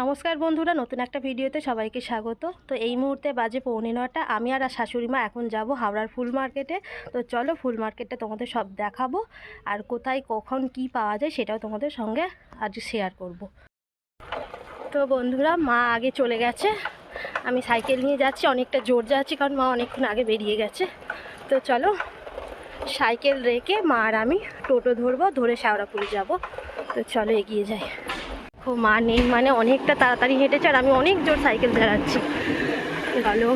নমস্কার বন্ধুরা, নতুন একটা ভিডিওতে সবাইকে স্বাগত। তো এই মুহূর্তে বাজে পৌনে নটা আমি আর শাশুড়ি মা এখন যাব হাওড়ার ফুল মার্কেটে। তো চলো ফুল মার্কেটটা তোমাদের সব দেখাবো আর কোথায় কখন কি পাওয়া যায় সেটাও তোমাদের সঙ্গে আজ শেয়ার করব। তো বন্ধুরা, মা আগে চলে গেছে। আমি সাইকেল নিয়ে যাচ্ছি, অনেকটা জোর যাচ্ছি কারণ মা অনেকক্ষণ আগে বেরিয়ে গেছে। তো চলো সাইকেল রেখে মা আর আমি টোটো ধরবো, ধরে শাওড়াপুরি যাব। তো চলো এগিয়ে যাই। ও মা নেই মানে অনেকটা তাড়াতাড়ি হেঁটেছে আর আমি অনেক জোর সাইকেল চালাচ্ছি। ভালো।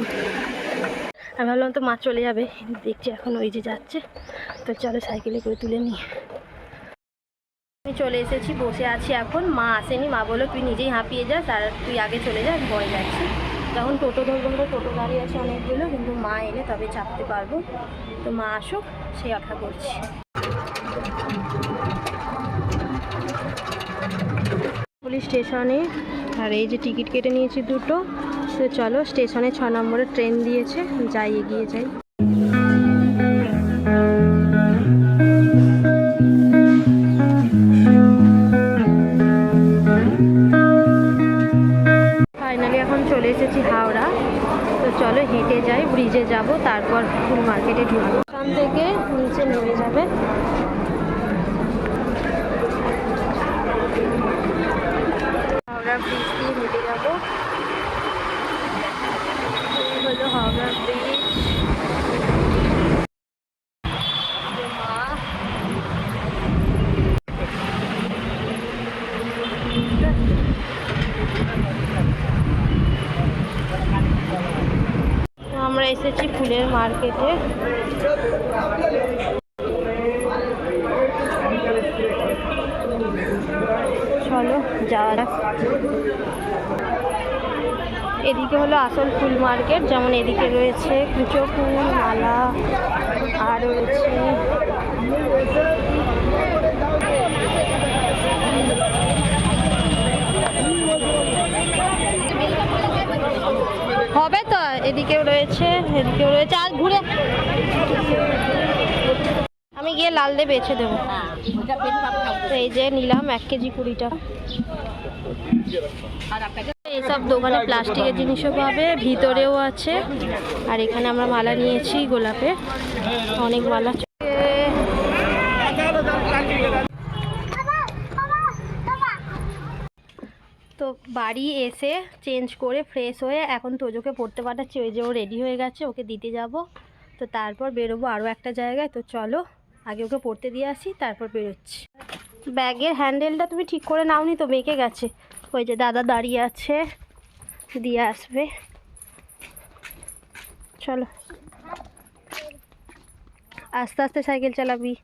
আমি ভাবলাম তো মা চলে যাবে, দেখছি এখন ওই যে যাচ্ছে। তো চলো সাইকেলে করে তুলে নিই। আমি চলে এসেছি, বসে আছি এখন। মা আসেনি, মা বলো তুই নিজেই হাঁপিয়ে যাস আর তুই আগে চলে যা আমি পরে যাচ্ছি। তখন টোটো ধরবো তো টোটো গাড়ি আছে অনেকগুলো, কিন্তু মা এলে তবে চাপতে পারব। তো মা আসুক সেই আশা করছি। পুলিশ স্টেশনে। আর এই যে টিকিট কেটে নিয়েছি দুটো, তো চলো স্টেশনে ছ নম্বরে ট্রেন দিয়েছে, যাই এগিয়ে যাই। ফাইনালি এখন চলে এসেছি হাওড়া। তো চলো হেঁটে যাই ব্রিজে যাব, তারপর ফুল মার্কেটে ঢুকবো ওখান থেকে নিচে নেমে যাবে হাওড়া আমরা এসেছি ফুলের মার্কেটে। যাওয়া এদিকে হলো আসল ফুল মার্কেট, যেমন এদিকে রয়েছে কুচো ফুল, মালা, আর রয়েছে হবে তো, এদিকেও রয়েছে এদিকেও রয়েছে, আর ঘুরে গিয়ে দিয়ে বেছে দেবো। এই যে নিলাম এক কেজি কুড়িটা। এইসব দোকানে প্লাস্টিকের জিনিসও পাবে, ভিতরেও আছে। আর এখানে আমরা মালা নিয়েছি গোলাপের। অনেক মালা তো বাড়ি এসে চেঞ্জ করে ফ্রেশ হয়ে এখন তোজোকে পড়তে পাঠাচ্ছি। ওই যে ও রেডি হয়ে গেছে, ওকে দিতে যাব। তো তারপর বেরোবো আরও একটা জায়গায়। তো চলো আগে ওকে পড়তে দিয়ে আসি, তারপর বেরোচ্ছি। ব্যাগের হ্যান্ডেলটা তুমি ঠিক করে নাওনি তো বেঁকে গেছে। ওই যে দাদা দাঁড়িয়ে আছে, দিয়ে আসবে। চলো। আস্তে আস্তে সাইকেল চালাবি।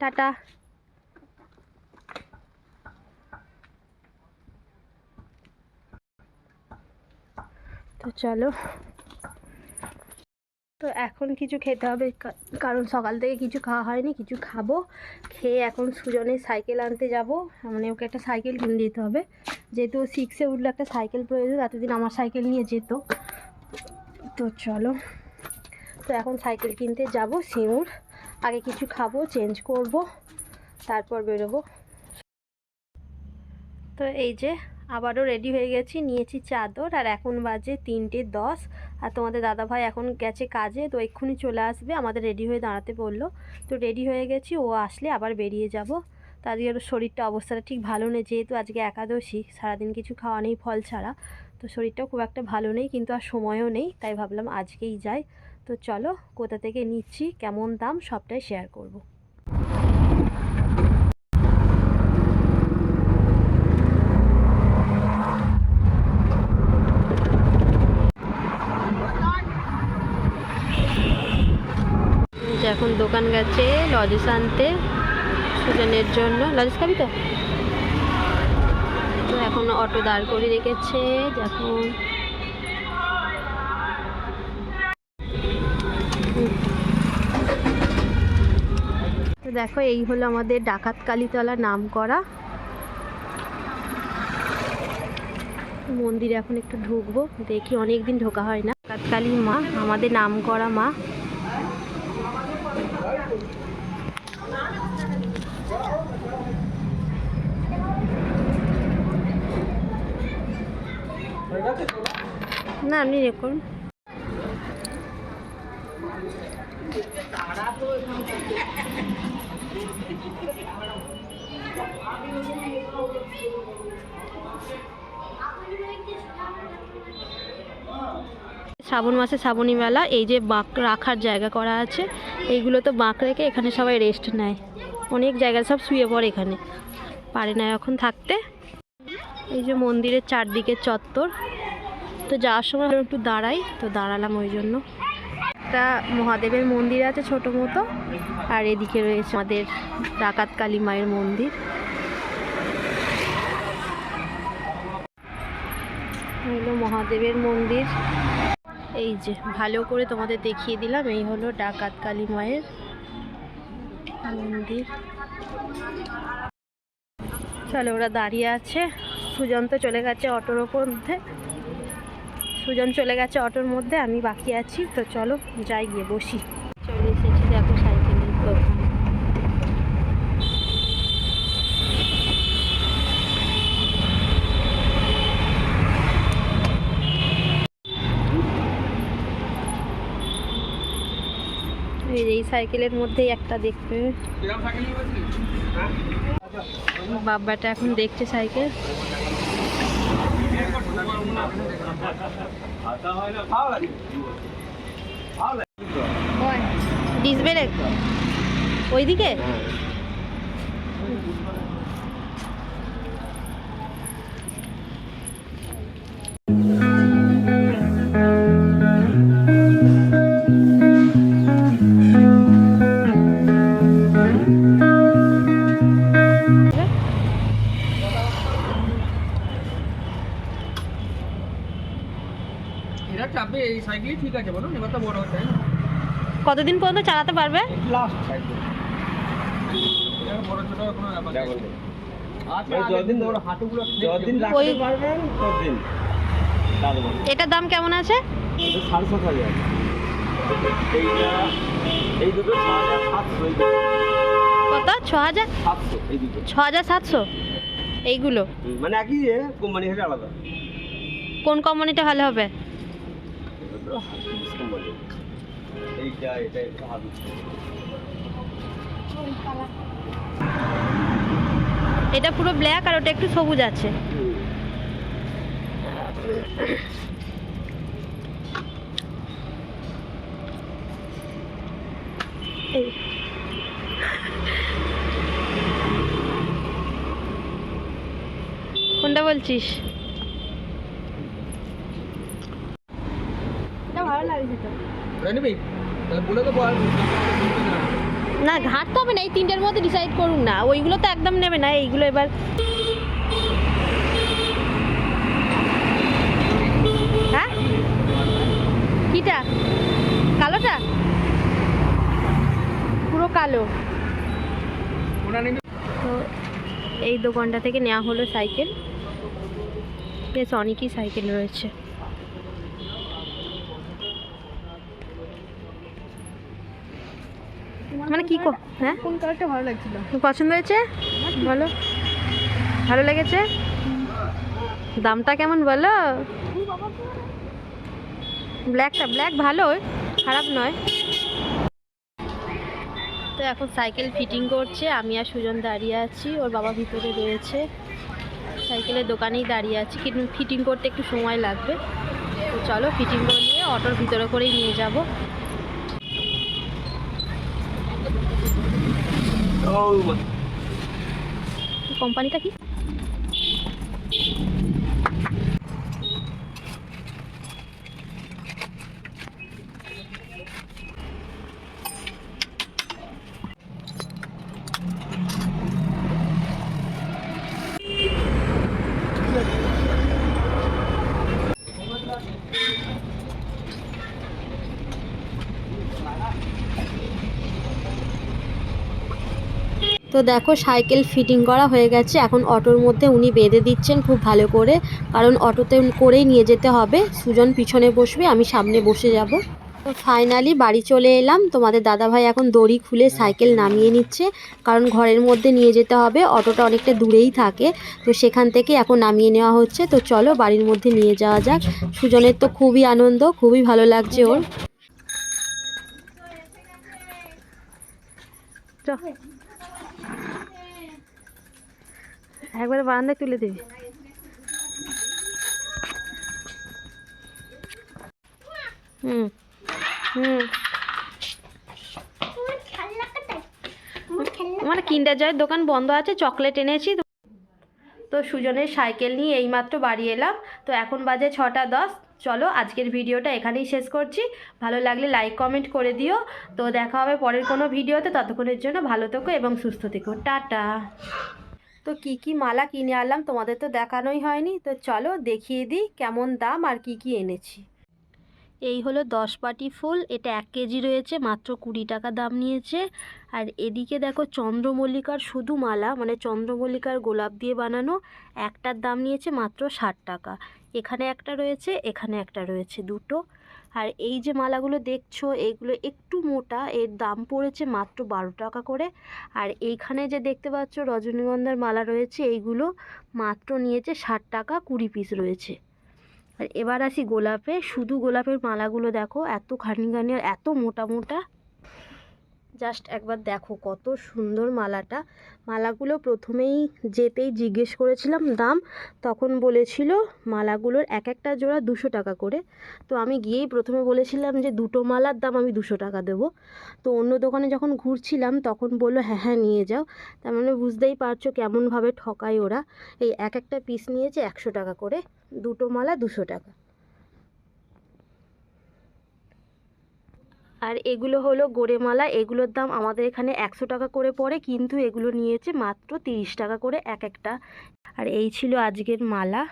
টাটা। তো চলো। তো এখন কিছু খেতে হবে। কারণ সকাল থেকে কিছু খাওয়া হয়নি, কিছু খাব। খেয়ে এখন সুজনের সাইকেল আনতে যাব। মানে ওকে একটা সাইকেল কিনে দিতে হবে। যেহেতু সিক্সে উঠলে একটা সাইকেল প্রয়োজন, এতদিন আমার সাইকেল নিয়ে যেত। তো চলো। তো এখন সাইকেল কিনতে যাব সিঙ্গুর আগে কিছু খাব চেঞ্জ করব, তারপর বেরোবো। তো এই যে আবারও রেডি হয়ে গেছি, নিয়েছি চাদর আর এখন বাজে তিনটে দশ। আর তোমাদের দাদাভাই এখন গেছে কাজে, তো এক্ষুনি চলে আসবে, আমাদের রেডি হয়ে দাঁড়াতে বলল। তো রেডি হয়ে গেছি, ও আসলে আবার বেরিয়ে যাব। তো আজকে শরীরটা অবস্থাটা ঠিক ভালো নেই, যেহেতু আজকে একাদশী, সারাদিন কিছু খাওয়া নেই, ফল ছাড়া। তো শরীরটাও খুব একটা ভালো নেই, কিন্তু আর সময়ও নেই, তাই ভাবলাম আজকেই যাই। তো চলো, কোথা থেকে নিচ্ছি, কেমন দাম, সবটাই শেয়ার করব। এখন দোকান গেছে লজেস আনতে সুজনের জন্য। লজেস খাবি তো? এখন অটো দাঁড় করে রেখেছে যখন তো দেখো, এই হলো আমাদের ডাকাত কালীতলা নাম করা মন্দিরে এখন একটু ঢুকবো, দেখি অনেক দিন ঢোকা হয় না। ডাকাত কালী মা, আমাদের নাম করা মা। আপনি করুন শ্রাবণ মাসে শ্রাবণী মেলা, এই যে বাঁক রাখার জায়গা করা আছে, এইগুলো তো বাঁক রেখে এখানে সবাই রেস্ট নেয়। অনেক জায়গায় সব শুয়ে পড়ে এখানে। পারে না এখন থাকতে। এই যে মন্দিরের চারদিকে চত্বর। তো যাওয়ার সময় একটু দাঁড়াই, তো দাঁড়ালাম ওই জন্য। একটা মহাদেবের মন্দির আছে ছোটো মতো, আর এদিকে রয়েছে আমাদের ডাকাত কালী মায়ের মন্দির। হলো মহাদেবের মন্দির। এই যে, ভালো করে তোমাদের দেখিয়ে দিলাম, এই হলো ডাকাত কালী মায়ের মন্দির। চলো, ওরা দাঁড়িয়ে আছে। সুজন্ত চলে গেছে অটোর ওপর মধ্যে। সুজন চলে গেছে অটোর মধ্যে আমি বাকি আছি তো চলো যাই গিয়ে বসি। চলে এসেছি দেখো সাইকেলের দোকান। এই যে এই সাইকেলের মধ্যেই একটা দেখবে বাব্বাটা এখন দেখছে সাইকেল। ডিসবেলে? ওইদিকে? রাখতে পর্যন্ত চালাতে পারবে? এটার দাম কেমন আছে? কত? ছ হাজার? সাতশো এই দুটো। ছ হাজার সাতশো? এইগুলো? মানে একই কোম্পানি আলাদা। কোন কোম্পানিটা ভালো হবে? এটা এইটা পুরো ব্ল্যাক আর ওটা একটু সবুজ আছে। কোনটা বলছিস? এটা ভালো লাগছে তো। ওটা নিবি তাহলে বলে তো বল না। ঘাটতে হবে না এই তিনটের মধ্যে ডিসাইড করুন না। ওইগুলো তো একদম নেবে না এইগুলো এবার হ্যাঁ? কিটা? কালোটা? পুরো কালো। তো এই দোকানটা থেকে নেওয়া হলো সাইকেল। বেশ অনেকই সাইকেল রয়েছে। মানে কি কো হ্যাঁ? কোন কালারটা ভালো লাগছিল? পছন্দ হয়েছে? বলো। ভালো লেগেছে? দামটা কেমন বলো? ব্ল্যাকটা ব্ল্যাক ভালো খারাপ নয়। তো এখন সাইকেল ফিটিং করছে। আমি আর সুজন দাঁড়িয়ে আছি। ওর বাবা ভিতরে রয়েছে। সাইকেলের দোকানেই দাঁড়িয়ে আছি। কিন্তু ফিটিং করতে একটু সময় লাগবে। তো চলো ফিটিং করে নিয়ে অটোর ভিতরে করেই নিয়ে যাব ও মা। কোম্পানিটা কি তো দেখো, সাইকেল ফিটিং করা হয়ে গেছে। এখন অটোর মধ্যে উনি বেঁধে দিচ্ছেন খুব ভালো করে। কারণ অটোতে করেই নিয়ে যেতে হবে। সুজন পিছনে বসবে, আমি সামনে বসে যাব। তো ফাইনালি বাড়ি চলে এলাম। তোমাদের দাদাভাই এখন দড়ি খুলে সাইকেল নামিয়ে নিচ্ছে। কারণ ঘরের মধ্যে নিয়ে যেতে হবে। অটোটা অনেকটা দূরেই থাকে। তো সেখান থেকে এখন নামিয়ে নেওয়া হচ্ছে। তো চলো, বাড়ির মধ্যে নিয়ে যাওয়া যাক। সুজনের তো খুবই আনন্দ, খুবই ভালো লাগছে ওর। একবারে বারান্দায় তুলে দিবি। হুম হুম। মানে কিন্ডার জয়ের দোকান বন্ধ আছে, চকলেট এনেছি। তো- সুজনের সাইকেল নিয়ে এইমাত্র বাড়ি এলাম। তো এখন বাজে ছটা দশ। চলো আজকের ভিডিওটা এখানেই শেষ করছি। ভালো লাগলে লাইক, কমেন্ট করে দিও। তো দেখা হবে পরের কোনো ভিডিওতে। ততক্ষণের জন্য ভালো থেকো এবং সুস্থ থেকো। টাটা। তো কি কি মালা কিনে আনলাম তোমাদের তো দেখানোই হয়নি। তো চলো দেখিয়ে দিই কেমন দাম আর কি কি এনেছি। এই হলো দশ পাটি ফুল, এটা এক কেজি রয়েছে, মাত্র কুড়ি টাকা দাম নিয়েছে। আর এদিকে দেখো চন্দ্রমল্লিকার শুধু মালা মানে চন্দ্রমল্লিকার গোলাপ দিয়ে বানানো, একটার দাম নিয়েছে মাত্র ষাট টাকা। এখানে একটা রয়েছে, এখানে একটা রয়েছে দুটো। আর এই যে মালাগুলো দেখছ এইগুলো একটু মোটা, এর দাম পড়েছে মাত্র বারো টাকা করে। আর এইখানে যে দেখতে পাচ্ছ রজনীগন্ধার মালা রয়েছে, এইগুলো মাত্র নিয়েছে ষাট টাকা কুড়ি পিস রয়েছে। আর এবার আসি গোলাপে, শুধু গোলাপের মালাগুলো দেখো, এত খানি খানি আর এত মোটা মোটা। জাস্ট একবার দেখো কত সুন্দর মালাটা। মালাগুলো প্রথমেই যেতেই জিজ্ঞেস করেছিলাম দাম, তখন বলেছিল মালাগুলোর এক একটা জোড়া দুশো টাকা করে। তো আমি গিয়েই প্রথমে বলেছিলাম যে দুটো মালার দাম আমি দুশো টাকা দেবো। তো অন্য দোকানে যখন ঘুরছিলাম, তখন বলল হ্যাঁ হ্যাঁ নিয়ে যাও। তার মানে বুঝতেই পারছ কেমনভাবে ঠকায় ওরা। এই এক একটা পিস নিয়েছে একশো টাকা করে, দুটো মালা দুশো টাকা। আর এগুলো হলো গোড়ে মালা এগুলোর দাম আমাদের এখানে একশো টাকা করে পড়ে, কিন্তু এগুলো নিয়েছে মাত্র তিরিশ টাকা করে এক একটা। আর এই ছিল আজকের মালা।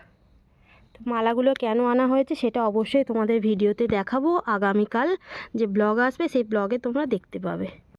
তো মালাগুলো কেন আনা হয়েছে সেটা অবশ্যই তোমাদের ভিডিওতে দেখাবো। আগামীকাল যে ব্লগ আসবে, সেই ব্লগে তোমরা দেখতে পাবে।